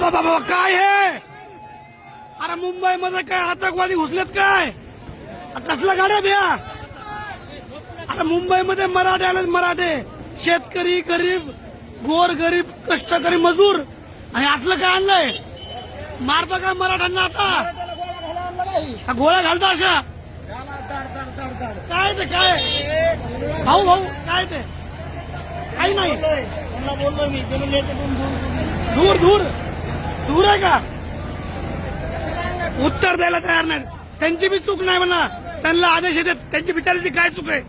बाबा बाबा काय हे? अरे मुंबईमध्ये काय आतंकवादी घुसलेत काय? कसल्या गाड्या द्या अरे मुंबईमध्ये मराठे आले मराठे. शेतकरी गरीब गोर गरीब कष्टकरी मजूर. आणि असलं काय आणलंय? मारता काय मराठ्यांना आता? गोळ्या घालता अशा? काय ते काय? भाऊ भाऊ काय ते? काही नाही. दूर दूर दूर आहे का? उत्तर द्यायला तयार नाही त्यांची बी चूक नाही म्हणा. त्यांना आदेश येतात. त्यांची बिचाराची काय चूक आहे?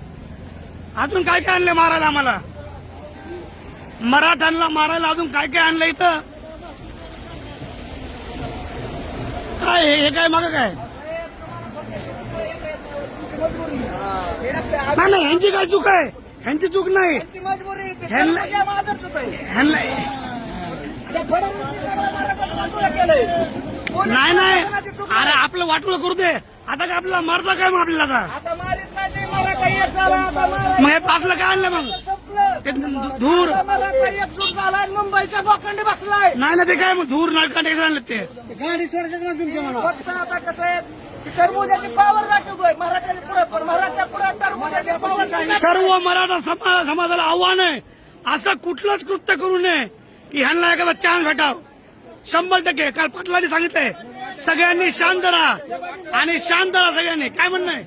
अजून काय काय आणलंय मारायला आम्हाला? मराठ्यांना मारायला अजून काय काय आणलं इथं? काय हे काय माग काय? नाही नाही ह्यांची काय चूक आहे? ह्यांची चूक नाही. ह्यांना नाही नाही. अरे आपलं वाटोळं करू दे. आता काय आपल्याला मारता काय मग आपल्याला आता? मग हे पाकलं काय आणलं मग? ते धूर मुंबईच्या बोखंडी बसलाय. नाही ना ते काय मग? धूर कसं आणलं ते? गाडी सोडायचं तुमच्या मला. फक्त आता कसं आहे की टरबुजाची पावर दाखवतोय मराठ्याच्या पुढे पण मराठ्या पुढे टरबुजाची पावर सर्व मराठा समा समाजाला आव्हान आहे. असं कुठलंच कृत्य करू नये. की ह्यांना एखादा चान्स भेटाव. शंभर टक्के. काल पाटलांनी सांगितलंय सगळ्यांनी शांत राहा. आणि शांत राहा सगळ्यांनी. काय म्हणणं आहे?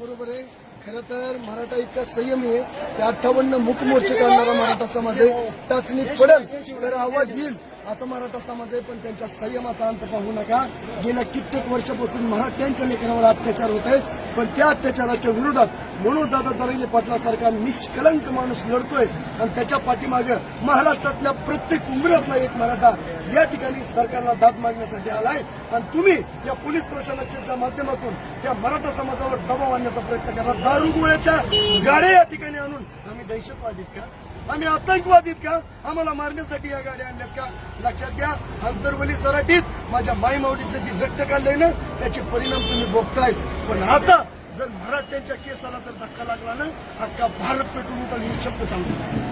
बरोबर आहे. खरं तर मराठा इतका संयमी आहे की अठ्ठावन्न मुख मोर्चे काढणारा मराठा समाज आहे. टाचणी पडेल तर आवाज येईल. असं मराठा समाज आहे पण त्यांच्या संयमाचा अंत पाहू नका. गेल्या कित्येक वर्षापासून मराठ्यांच्या लेखनावर अत्याचार होत आहे पण त्या अत्याचाराच्या विरोधात म्हणून दादा जरांगे पाटलासारखा निष्कलंक माणूस लढतोय आणि त्याच्या पाठीमागे महाराष्ट्रातल्या प्रत्येक उमऱ्यातला एक मराठा या ठिकाणी सरकारला दाद मागण्यासाठी आलाय. आणि तुम्ही या पोलीस प्रशासनाच्या माध्यमातून त्या मराठा समाजावर दबाव आणण्याचा प्रयत्न करा. दारुगोळ्याच्या गाड्या या ठिकाणी आणून आम्ही दहशतवादीत का? आम्ही आतंकवादीत का आम्हाला मारण्यासाठी या गाड्या आणल्यात का? लक्षात घ्या अंतरवली सराटीत माझ्या माई माऊलीचं जे रक्त काढलंय ना त्याचे परिणाम तुम्ही भोगताय पण आता जर मराठ्यांच्या केसाला जर धक्का लागला ना अख्खा भारत पेटून उठल हे शब्द सांगतो.